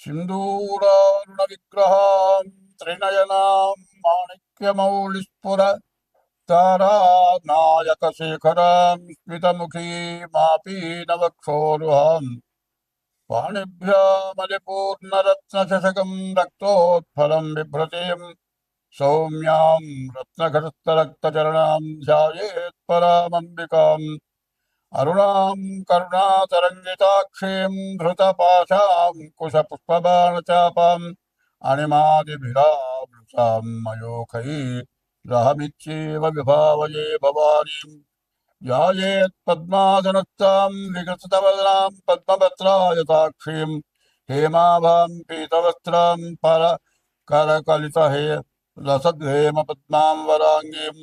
సింధూరారుణ విగ్రహాం త్రినయనాం మాణిక్యమౌళిస్ఫుర తారానాయక శేఖరాం స్మితముఖీ స్మితముఖీమాపీనవక్షోరుహాం పాణిభ్యామలిపూర్ణరత్నశకం రక్తోత్ఫలం బిభ్రతీం సౌమ్యాం రత్నఘటస్థరక్తచరణాం ధ్యాయేత్పరామంబికాం अरुणाम् करुणातरङ्गिताक्षीम् धृतपाशाम् कुशपुष्पबाणचापाम् अणिमादिभिरावृताम् मयोखैरहमित्येव विभावये भवानीम् यायेत्पद्मासनक्ताम् विकृतवदनाम् पद्मपत्रायताक्षीम् हेमाभाम् पीतवस्त्राम् पर करकलितहे रसद्वेम वराङ्गीम्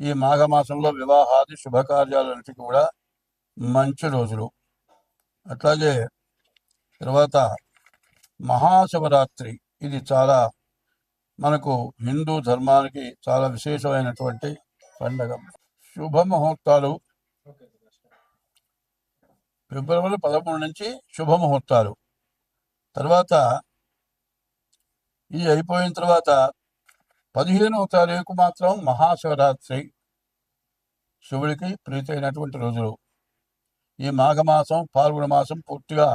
ఈ మాఘమాసంలో వివాహాది శుభకార్యాలన్నిటి కూడా మంచి రోజులు. అట్లాగే తర్వాత మహాశివరాత్రి. ఇది చాలా మనకు హిందూ ధర్మానికి చాలా విశేషమైనటువంటి పండగ. శుభ ముహూర్తాలు ఫిబ్రవరి పదమూడు నుంచి శుభ ముహూర్తాలు తర్వాత ఇది అయిపోయిన తర్వాత పదిహేనవ తారీఖు మాత్రం మహాశివరాత్రి శివుడికి ప్రీతైనటువంటి రోజులు. ఈ మాఘమాసం పాల్గొన మాసం పూర్తిగా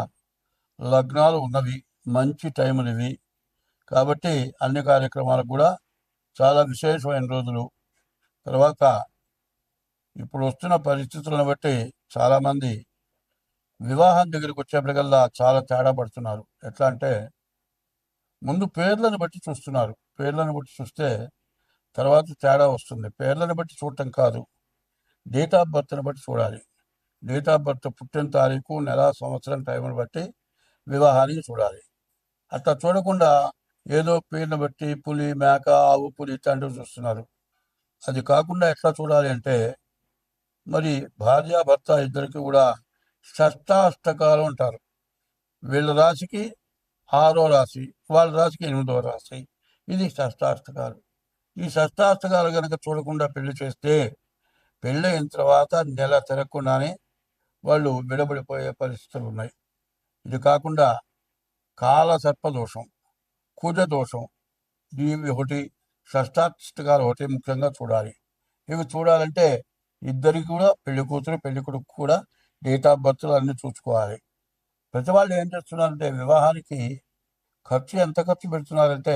లగ్నాలు ఉన్నవి. మంచి టైములు ఇవి. కాబట్టి అన్ని కార్యక్రమాలకు కూడా చాలా విశేషమైన రోజులు. తర్వాత ఇప్పుడు వస్తున్న పరిస్థితులను బట్టి చాలామంది వివాహం దగ్గరికి వచ్చేప్పటికల్లా చాలా తేడా పడుతున్నారు. ఎట్లా అంటే ముందు పేర్లను బట్టి చూస్తున్నారు. పేర్లను బట్టి చూస్తే తర్వాత తేడా వస్తుంది. పేర్లను బట్టి చూడటం కాదు. డేట్ ఆఫ్ బర్త్ని బట్టి చూడాలి. డేట్ ఆఫ్ బర్త్ పుట్టిన తారీఖు నెల సంవత్సరం టైంను బట్టి వివాహానికి చూడాలి. అట్లా చూడకుండా ఏదో పేరును బట్టి పులి మేక ఆవు పులి ఇట్లాంటివి చూస్తున్నారు. అది కాకుండా ఎట్లా చూడాలి అంటే మరి భార్య భర్త ఇద్దరికి కూడా షష్టాష్టకాలు ఉంటారు వీళ్ళ రాశికి ఆరో రాశి వాళ్ళ రాశికి ఎనిమిదో రాశి. ఇది షష్టాష్టకాలు. ఈ షష్టాష్టకాలు కనుక చూడకుండా పెళ్ళి చేస్తే పెళ్ళి అయిన తర్వాత నెల తిరగకుండానే వాళ్ళు విడబడిపోయే పరిస్థితులు ఉన్నాయి. ఇది కాకుండా కాల సర్పదోషం కుజ దోషం ఇవి ఒకటి షష్టాష్టకాలు ఒకటి ముఖ్యంగా చూడాలి. ఇవి చూడాలంటే ఇద్దరికి కూడా పెళ్ళి కూతురు పెళ్ళి కొడుకు కూడా డేట్ ఆఫ్ బర్త్లు అన్నీ చూసుకోవాలి. ప్రతి వాళ్ళు ఏం చేస్తున్నారంటే వివాహానికి ఖర్చు ఎంత ఖర్చు పెడుతున్నారంటే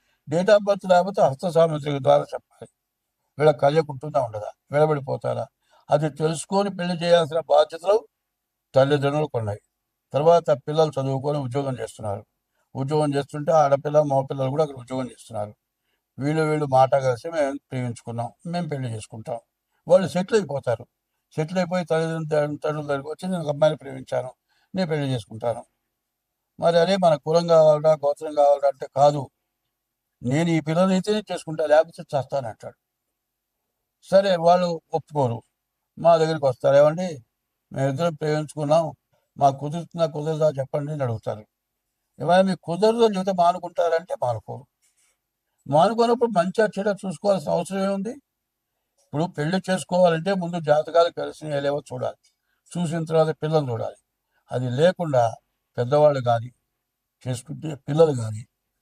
డేట్ ఆఫ్ బర్త్ లేకపోతే హస్త సామగ్రి ద్వారా చెప్పాలి. వీళ్ళ కళ్యకుంటుందా ఉండదా? విడబడిపోతారా? అది తెలుసుకొని పెళ్ళి చేయాల్సిన బాధ్యతలు తల్లిదండ్రులకు ఉన్నాయి తర్వాత పిల్లలు చదువుకొని ఉద్యోగం చేస్తున్నారు. ఉద్యోగం చేస్తుంటే ఆడపిల్ల మగపిల్లలు కూడా అక్కడ ఉద్యోగం చేస్తున్నారు. వీళ్ళు వీళ్ళు మాట కలిసి మేము ప్రేమించుకున్నాం. మేము పెళ్ళి చేసుకుంటాం. వాళ్ళు సెటిల్ అయిపోతారు. సెటిల్ అయిపోయి తల్లిదండ్రుల తండ్రుల దగ్గరికి వచ్చి నేను ఒక అమ్మాయిని ప్రేమించాను. నేను పెళ్ళి చేసుకుంటాను. మరి అదే మన కులం కావాలరా గోత్రం కావాలరా అంటే కాదు. నేను ఈ పిల్లలు అయితేనే చేసుకుంటా లేకపోతే చేస్తానంటాడు సరే వాళ్ళు ఒప్పుకోరు. మా దగ్గరికి వస్తారు. ఏమండి? మేమిద్దరం ప్రేమించుకున్నాం. మాకు కుదురుతుందా కుదరదా చెప్పండి అని అడుగుతారు. ఇవాళ మీకు కుదరదు అని చెబితే మానుకుంటారంటే మానుకోరు. మానుకున్నప్పుడు మంచిగా చెడ చూసుకోవాల్సిన అవసరం ఏముంది? ఇప్పుడు పెళ్ళి చేసుకోవాలంటే ముందు జాతకాలు కలిసి లేవో చూడాలి. చూసిన తర్వాత పిల్లలు చూడాలి. అది లేకుండా పెద్దవాళ్ళు కానీ చేసుకుంటే పిల్లలు కానీ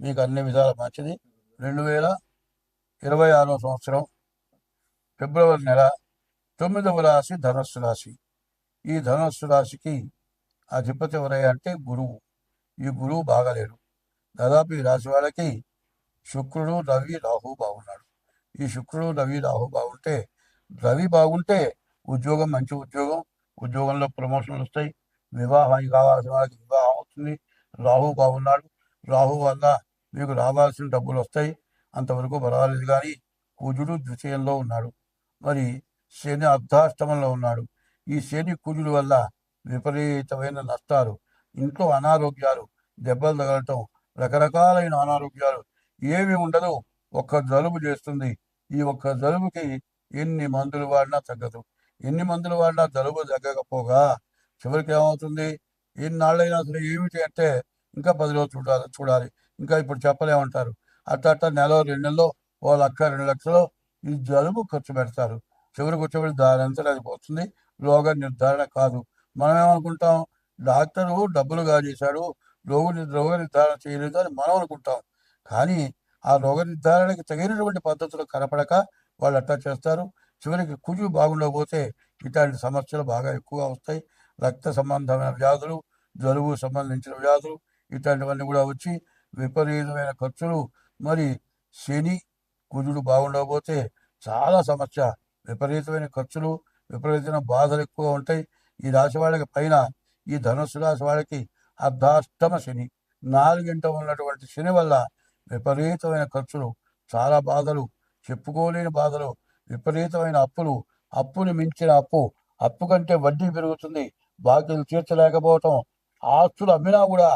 మీకు అన్ని విధాల మంచిది. రెండు వేల ఇరవై ఆరో సంవత్సరం ఫిబ్రవరి నెల తొమ్మిదవ రాశి ధనస్సు రాశి. ఈ ధనస్సు రాశికి అధిపతి ఎవరై అంటే గురువు. ఈ గురువు బాగలేడు. దాదాపు ఈ రాశి వాళ్ళకి శుక్రుడు రవి రాహు బాగున్నాడు. ఈ శుక్రుడు రవి రాహు బాగుంటే రవి బాగుంటే ఉద్యోగం మంచి ఉద్యోగం. ఉద్యోగంలో ప్రమోషన్లు వస్తాయి. వివాహం కావాల్సిన వాళ్ళకి వివాహం అవుతుంది. రాహు బాగున్నాడు. రాహు వల్ల మీకు రావాల్సిన డబ్బులు వస్తాయి. అంతవరకు పర్వాలేదు కానీ కుజుడు ద్వితీయంలో ఉన్నాడు. మరి శని అర్ధాష్టమంలో ఉన్నాడు. ఈ శని కుజుడు వల్ల విపరీతమైన నష్టాలు ఇంట్లో అనారోగ్యాలు దెబ్బలు తగలటం రకరకాలైన అనారోగ్యాలు. ఏమి ఉండదు. ఒక్క జలుబు చేస్తుంది. ఈ ఒక్క జలుబుకి ఎన్ని మందులు వాడినా తగ్గదు. ఎన్ని మందులు వాడినా జలుబు తగ్గకపోగా చివరికి ఏమవుతుంది? ఎన్నాళ్ళైనా సరే ఏమిటి అంటే ఇంకా పది రోజులు చూడాలి చూడాలి. ఇంకా ఇప్పుడు చెప్పలేమంటారు. అట్ట అట్ట నెల రెండు నెలలో ఓ లక్ష రెండు లక్షలు ఈ జలుబు ఖర్చు పెడతారు. చివరికి వచ్చేవాడు దాని అంతా అది పోతుంది. రోగ నిర్ధారణ కాదు. మనం ఏమనుకుంటాం డాక్టరు డబ్బులు కాజేశాడు. రోగ రోగ నిర్ధారణ చేయలేదు అని మనం అనుకుంటాం. కానీ ఆ రోగ నిర్ధారణకి తగినటువంటి పద్ధతులు కనపడక వాళ్ళు అట్లా చేస్తారు. చివరికి కుజు బాగుండకపోతే ఇట్లాంటి సమస్యలు బాగా ఎక్కువగా వస్తాయి. రక్త సంబంధమైన వ్యాధులు జలుబు సంబంధించిన వ్యాధులు ఇట్లాంటివన్నీ కూడా వచ్చి విపరీతమైన ఖర్చులు మరి శని కుజుడు బాగుండకపోతే చాలా సమస్య. విపరీతమైన ఖర్చులు విపరీతమైన బాధలు ఎక్కువ ఉంటాయి. ఈ రాశి వాళ్ళకి పైన ఈ ధనుస్సు రాశి వాళ్ళకి అర్ధాష్టమ శని. నాలుగింట ఉన్నటువంటి శని వల్ల విపరీతమైన ఖర్చులు చాలా బాధలు చెప్పుకోలేని బాధలు విపరీతమైన అప్పులు అప్పుని మించిన అప్పు అప్పు కంటే వడ్డీ పెరుగుతుంది. బాకీలు తీర్చలేకపోవటం ఆస్తులు అమ్మినా కూడా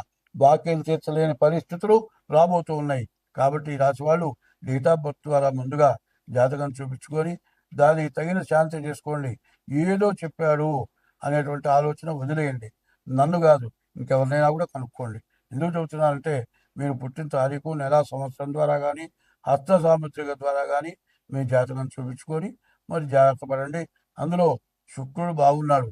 బాకీలు తీర్చలేని పరిస్థితులు రాబోతూ ఉన్నాయి. కాబట్టి ఈ రాశి వాళ్ళు డేట్ ఆఫ్ బర్త్ ద్వారా ముందుగా జాతకం చూపించుకొని దానికి తగిన శాంతి చేసుకోండి. ఏదో చెప్పాడు అనేటువంటి ఆలోచన వదిలేయండి. నన్ను కాదు ఇంకెవరినైనా కూడా కనుక్కోండి. ఎందుకు చెబుతున్నానంటే మీరు పుట్టిన తారీఖు నెల సంవత్సరం ద్వారా కానీ హస్త సాముద్రిక ద్వారా కానీ మీ జాతకం చూపించుకొని మరి జాగ్రత్త పడండి. అందులో శుక్రుడు బాగున్నాడు.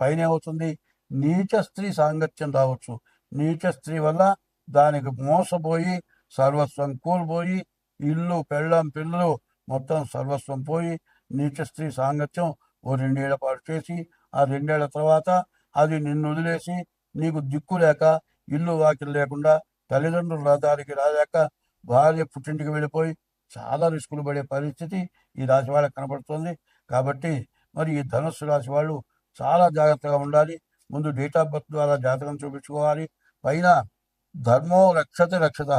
పైన ఏమవుతుంది? నీచ స్త్రీ సాంగత్యం రావచ్చు. నీచ స్త్రీ వల్ల దానికి మోసపోయి సర్వస్వం కూలిపోయి ఇల్లు పెళ్ళం పిల్లలు మొత్తం సర్వస్వం పోయి నీచ స్త్రీ సాంగత్యం ఓ రెండేళ్ళ పాటు చేసి ఆ రెండేళ్ళ తర్వాత అది నిన్ను వదిలేసి నీకు దిక్కు లేక ఇల్లు వాకిలు లేకుండా తల్లిదండ్రులు రథానికి రాలేక భార్య పుట్టింటికి వెళ్ళిపోయి చాలా రిస్కులు పడే పరిస్థితి ఈ రాశి వాళ్ళకి కనబడుతుంది కాబట్టి మరి ఈ ధనుస్సు రాశి వాళ్ళు చాలా జాగ్రత్తగా ఉండాలి. ముందు డేట్ ఆఫ్ బర్త్ ద్వారా జాతకం చూపించుకోవాలి. పైన ధర్మో రక్షత రక్షత.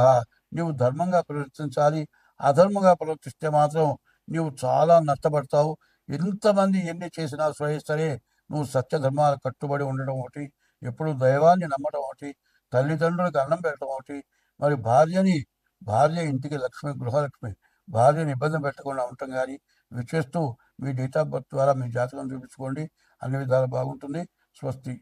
నీవు ధర్మంగా ప్రవర్తించాలి అధర్మంగా ప్రవర్తిస్తే మాత్రం నీవు చాలా నష్టపడతావు. ఎంతమంది ఎన్ని చేసినా సరే నువ్వు సత్యధర్మాలు కట్టుబడి ఉండడం ఒకటి ఎప్పుడు దైవాన్ని నమ్మడం ఒకటి తల్లిదండ్రులకు అన్నం పెట్టడం ఒకటి. మరి భార్యని భార్య ఇంటికి లక్ష్మి గృహలక్ష్మి భార్యని ఇబ్బంది పెట్టకుండా ఉండటం కానీ ఇవి చేస్తూ మీ డేట్ ఆఫ్ బర్త్ ద్వారా మీ జాతకం చూపించుకోండి. అన్ని విధాలు బాగుంటుంది. స్వస్తి.